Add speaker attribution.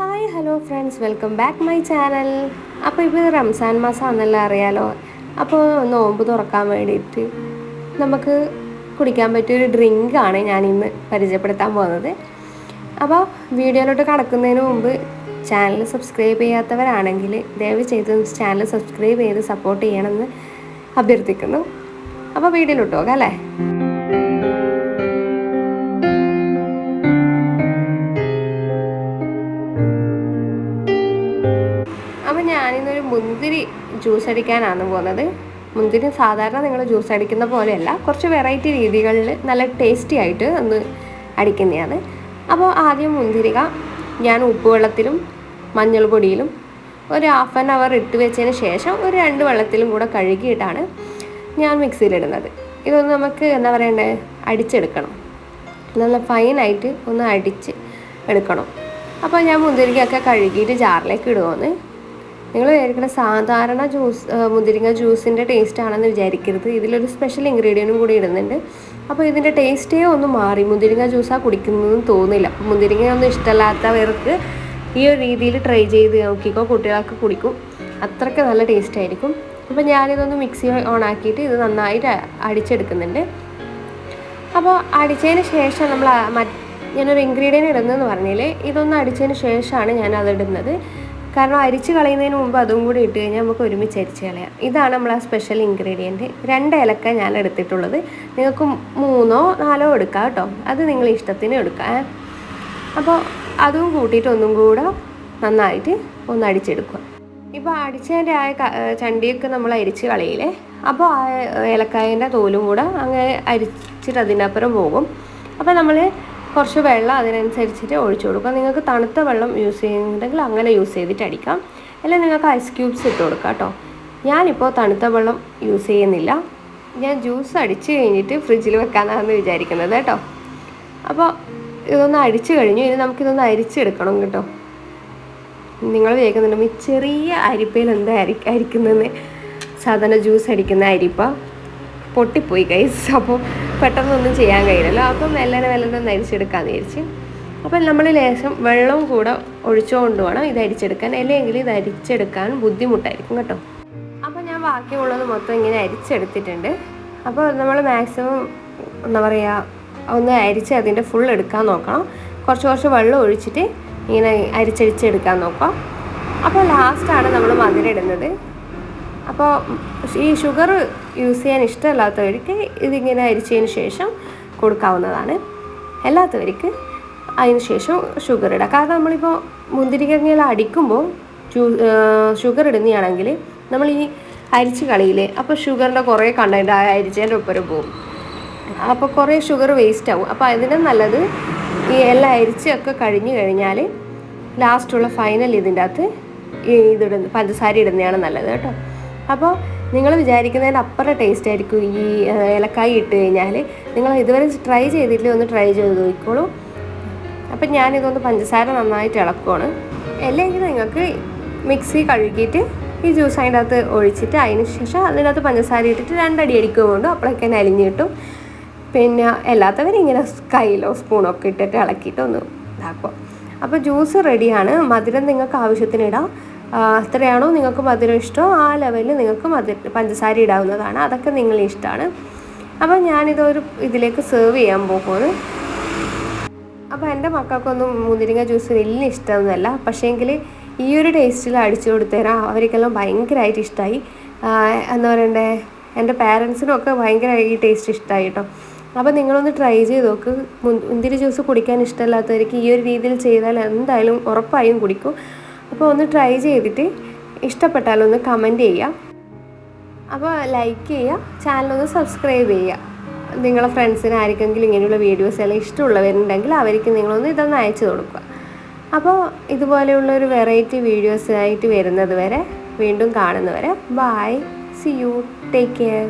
Speaker 1: Hi hello friends welcome back my channel അപ്പോൾ ഇപ്പോൾ റംസാൻ മാസമാണെന്നല്ല അറിയാലോ? അപ്പോൾ നോമ്പ് തുറക്കാൻ വേണ്ടിയിട്ട് നമുക്ക് കുടിക്കാൻ പറ്റിയൊരു ഡ്രിങ്കാണ് ഞാൻ ഇന്ന് പരിചയപ്പെടുത്താൻ പോകുന്നത്. അപ്പോൾ വീഡിയോയിലോട്ട് കടക്കുന്നതിന് മുമ്പ് ചാനൽ സബ്സ്ക്രൈബ് ചെയ്യാത്തവരാണെങ്കിൽ ദയവ് ചെയ്ത് ചാനൽ സബ്സ്ക്രൈബ് ചെയ്ത് സപ്പോർട്ട് ചെയ്യണമെന്ന് അഭ്യർത്ഥിക്കുന്നു. അപ്പോൾ വീഡിയോയിലോട്ട് പോകാം അല്ലേ? മുന്തിരി ജ്യൂസ് അടിക്കാനാണ് പോകുന്നത്. മുന്തിരി സാധാരണ നിങ്ങൾ ജ്യൂസ് അടിക്കുന്ന പോലെയല്ല കുറച്ച് വെറൈറ്റി രീതികളിൽ നല്ല ടേസ്റ്റി ആയിട്ട് ഒന്ന് അടിക്കുന്നതാണ്. അപ്പോൾ ആദ്യം മുന്തിരിക ഞാൻ ഉപ്പുവെള്ളത്തിലും മഞ്ഞൾ പൊടിയിലും ഒരു ഹാഫ് ആൻ അവർ ഇട്ട് വെച്ചതിന് ശേഷം ഒരു രണ്ട് വെള്ളത്തിലും കൂടെ കഴുകിയിട്ടാണ് ഞാൻ മിക്സിയിലിടുന്നത്. ഇതൊന്ന് നമുക്ക് എന്താ പറയണ്ടേ അടിച്ചെടുക്കണം. നല്ല ഫൈനായിട്ട് ഒന്ന് അടിച്ച് എടുക്കണം. അപ്പോൾ ഞാൻ മുന്തിരിക്കൊക്കെ കഴുകിയിട്ട് ജാറിലേക്ക് ഇടുമെന്ന് നിങ്ങൾ വിചാരിക്കുന്ന സാധാരണ ജ്യൂസ് മുതിരിങ്ങ ജ്യൂസിന്റെ ടേസ്റ്റ് ആണെന്ന് വിചാരിക്കരുത്. ഇതിലൊരു സ്പെഷ്യൽ ഇൻഗ്രീഡിയന്റും കൂടി ഇടുന്നുണ്ട്. അപ്പോൾ ഇതിന്റെ ടേസ്റ്റേ ഒന്ന് മാറി. മുതിരിങ്ങ ജ്യൂസാണ് കുടിക്കുന്നതെന്ന് തോന്നില്ല. മുതിരിങ്ങ ഒന്നും ഇഷ്ടമല്ലാത്തവർക്ക് ഈ ഒരു രീതിയിൽ ട്രൈ ചെയ്ത് നോക്കിക്കോ. കുട്ടികൾക്ക് കുടിക്കും. അത്രയ്ക്ക് നല്ല ടേസ്റ്റ് ആയിരിക്കും. അപ്പോൾ ഞാനിതൊന്ന് മിക്സി ഓൺ ആക്കിയിട്ട് ഇത് നന്നായിട്ട് അടിച്ചെടുക്കുന്നുണ്ട്. അപ്പോൾ അടിച്ചതിന് ശേഷം നമ്മൾ ഞാനൊരു ഇൻഗ്രീഡിയന്റ് ഇടുന്നതെന്ന് പറഞ്ഞാൽ ഇതൊന്ന് അടിച്ചതിന് ശേഷമാണ് ഞാൻ അത് ഇടുന്നത് കാരണം അരിച്ച് കളയുന്നതിന് മുമ്പ് അതും കൂടി ഇട്ട് കഴിഞ്ഞാൽ നമുക്ക് ഒരുമിച്ച് അരിച്ച് കളയാം. ഇതാണ് നമ്മൾ ആ സ്പെഷ്യൽ ഇൻഗ്രീഡിയന്റ് രണ്ട് ഇലക്ക ഞാൻ എടുത്തിട്ടുള്ളത്. നിങ്ങൾക്ക് മൂന്നോ നാലോ എടുക്കാം കേട്ടോ. അത് നിങ്ങൾ ഇഷ്ടത്തിന് എടുക്കാം. അപ്പോൾ അതും കൂട്ടിയിട്ട് ഒന്നും കൂടെ നന്നായിട്ട് ഒന്ന് അടിച്ചെടുക്കുക. ഇപ്പോൾ അടിച്ചതിന്റെ ആ ചണ്ടിയൊക്കെ നമ്മൾ അരിച്ച് കളയില്ലേ? അപ്പോൾ ആ ഏലക്കായന്റെ തോലും കൂടെ അങ്ങനെ അരിച്ചിട്ട് അതിനപ്പുറം പോകും. അപ്പോൾ നമ്മൾ കുറച്ച് വെള്ളം അതിനനുസരിച്ചിട്ട് ഒഴിച്ചു കൊടുക്കുക. നിങ്ങൾക്ക് തണുത്ത വെള്ളം യൂസ് ചെയ്യുന്നുണ്ടെങ്കിൽ അങ്ങനെ യൂസ് ചെയ്തിട്ട് അടിക്കാം. അല്ലെങ്കിൽ നിങ്ങൾക്ക് ഐസ് ക്യൂബ്സ് ഇട്ട് കൊടുക്കാം കേട്ടോ ഞാനിപ്പോൾ തണുത്ത വെള്ളം യൂസ് ചെയ്യുന്നില്ല. ഞാൻ ജ്യൂസ് അടിച്ച് കഴിഞ്ഞിട്ട് ഫ്രിഡ്ജിൽ വെക്കാനാണെന്ന് വിചാരിക്കുന്നത് കേട്ടോ അപ്പോൾ ഇതൊന്ന് അടിച്ചു കഴിഞ്ഞു. ഇനി നമുക്കിതൊന്ന് അരിച്ചെടുക്കണം കേട്ടോ. നിങ്ങൾ വിചാരിക്കുന്നുണ്ട് ചെറിയ അരിപ്പയിൽ എന്താ അരി അരിക്കുന്നതെന്ന്? സാധാരണ ജ്യൂസ് അടിക്കുന്ന അരിപ്പ. പൊട്ടിപ്പോയി കൈസ് അപ്പോൾ പെട്ടെന്നൊന്നും ചെയ്യാൻ കഴിയില്ലല്ലോ. അപ്പം മെല്ലനെ മെല്ലനെ ഒന്ന് അരിച്ചെടുക്കാമെന്ന് വിചാരിച്ച്. അപ്പം നമ്മൾ ലേശം വെള്ളവും കൂടെ ഒഴിച്ചുകൊണ്ട് വേണം ഇത് അരിച്ചെടുക്കാൻ. അല്ലെങ്കിൽ ഇത് അരിച്ചെടുക്കാൻ ബുദ്ധിമുട്ടായിരിക്കും കേട്ടോ. അപ്പോൾ ഞാൻ ബാക്കിയുള്ളത് മൊത്തം ഇങ്ങനെ അരിച്ചെടുത്തിട്ടുണ്ട്. അപ്പോൾ നമ്മൾ മാക്സിമം എന്താ പറയുക ഒന്ന് അരിച്ച് അതിന്റെ ഫുൾ എടുക്കാൻ നോക്കണം. കുറച്ച് കുറച്ച് വെള്ളം ഒഴിച്ചിട്ട് ഇങ്ങനെ അരിച്ചരിച്ചെടുക്കാൻ നോക്കാം. അപ്പോൾ ലാസ്റ്റാണ് നമ്മൾ മധുരം ഇടുന്നത്. അപ്പോൾ ഈ ഷുഗർ യൂസ് ചെയ്യാൻ ഇഷ്ടമല്ലാത്തവർക്ക് ഇതിങ്ങനെ അരിച്ചതിന് ശേഷം കൊടുക്കാവുന്നതാണ്. അല്ലാത്തവർക്ക് അതിന് ശേഷം ഷുഗർ ഇടാം. കാരണം നമ്മളിപ്പോൾ മുന്തിരിക്കങ്ങനെ അടിക്കുമ്പോൾ ഷുഗർ ഇടുന്നതാണെങ്കിൽ നമ്മൾ ഈ അരിച്ച് കളിയില്ലേ അപ്പോൾ ഷുഗറിന്റെ കുറേ കണ്ടന്റ് ആ അരിച്ചതിന്റെ ഒപ്പരം പോകും അപ്പോൾ കുറേ ഷുഗർ വേസ്റ്റ് ആവും അപ്പോൾ അതിനും നല്ലത് ഈ എല്ലാം അരിച്ചൊക്കെ കഴിഞ്ഞ് കഴിഞ്ഞാൽ ലാസ്റ്റുള്ള ഫൈനൽ ഇതിന്റെ അകത്ത് ഇതിടുന്ന പഞ്ചസാര ഇടുന്നതാണ് നല്ലത് കേട്ടോ. അപ്പോൾ നിങ്ങൾ വിചാരിക്കുന്നതിന്റെ അപ്പുറം ടേസ്റ്റ് ആയിരിക്കും ഈ ഏലക്കായി ഇട്ട് കഴിഞ്ഞാൽ. നിങ്ങൾ ഇതുവരെ ട്രൈ ചെയ്തിട്ടില്ല ഒന്ന് ട്രൈ ചെയ്ത് നോക്കിക്കോളൂ. അപ്പം ഞാനിതൊന്ന് പഞ്ചസാര നന്നായിട്ട് ഇളക്കുവാണ്. അല്ലെങ്കിൽ നിങ്ങൾക്ക് മിക്സി കഴുകിയിട്ട് ഈ ജ്യൂസ് അതിന്റെ അകത്ത് ഒഴിച്ചിട്ട് അതിന് ശേഷം അതിനകത്ത് പഞ്ചസാര ഇട്ടിട്ട് രണ്ടടി അടിക്കുകൊണ്ട് അപ്പോഴൊക്കെ തന്നെ അലിഞ്ഞ് കിട്ടും. പിന്നെ എല്ലാത്തവരും ഇങ്ങനെ കയ്യിലോ സ്പൂണോ ഒക്കെ ഇട്ടിട്ട് ഇളക്കിയിട്ട് ഒന്ന് ഇതാക്കുക. അപ്പോൾ ജ്യൂസ് റെഡിയാണ് മധുരം നിങ്ങൾക്ക് ആവശ്യത്തിന് ഇടാം. എത്രയാണോ നിങ്ങൾക്ക് മധുരം ഇഷ്ടമോ ആ ലെവലിൽ നിങ്ങൾക്ക് മധുര പഞ്ചസാര ഇടാവുന്നതാണ്. അതൊക്കെ നിങ്ങളെ ഇഷ്ടമാണ്. അപ്പോൾ ഞാനിതൊരു ഇതിലേക്ക് സെർവ് ചെയ്യാൻ പോകുന്നത് അപ്പോൾ എന്റെ മക്കൾക്കൊന്നും മുന്തിരിങ്ങ ജ്യൂസ് വലിയ ഇഷ്ടമൊന്നുമല്ല. പക്ഷേങ്കിൽ ഈ ഒരു ടേസ്റ്റിൽ അടിച്ചു കൊടുത്തരാം. അവർക്കെല്ലാം ഭയങ്കരമായിട്ട് ഇഷ്ടമായി എന്താ പറയണ്ടേ? എന്റെ പാരൻസിനൊക്കെ ഭയങ്കര ഈ ടേസ്റ്റ് ഇഷ്ടമായി കേട്ടോ അപ്പോൾ നിങ്ങളൊന്ന് ട്രൈ ചെയ്ത് നോക്ക്. മുന്തിരി ജ്യൂസ് കുടിക്കാൻ ഇഷ്ടമല്ലാത്തവർക്ക് ഈ ഒരു രീതിയിൽ ചെയ്താൽ എന്തായാലും ഉറപ്പായും കുടിക്കും. അപ്പോൾ ഒന്ന് ട്രൈ ചെയ്തിട്ട് ഇഷ്ടപ്പെട്ടാലൊന്ന് കമന്റ് ചെയ്യുക. അപ്പോൾ ലൈക്ക് ചെയ്യുക ചാനലൊന്ന് സബ്സ്ക്രൈബ് ചെയ്യുക. നിങ്ങളെ ഫ്രണ്ട്സിന് ആർക്കെങ്കിലും ഇങ്ങനെയുള്ള വീഡിയോസ് എല്ലാം ഇഷ്ടമുള്ളവരുണ്ടെങ്കിൽ അവർക്ക് നിങ്ങളൊന്ന് ഇതൊന്ന് അയച്ചു കൊടുക്കുക. അപ്പോൾ ഇതുപോലെയുള്ള ഒരു വെറൈറ്റി വീഡിയോസായിട്ട് വരുന്നത് വരെ വീണ്ടും കാണുന്നവരെ bye see you take care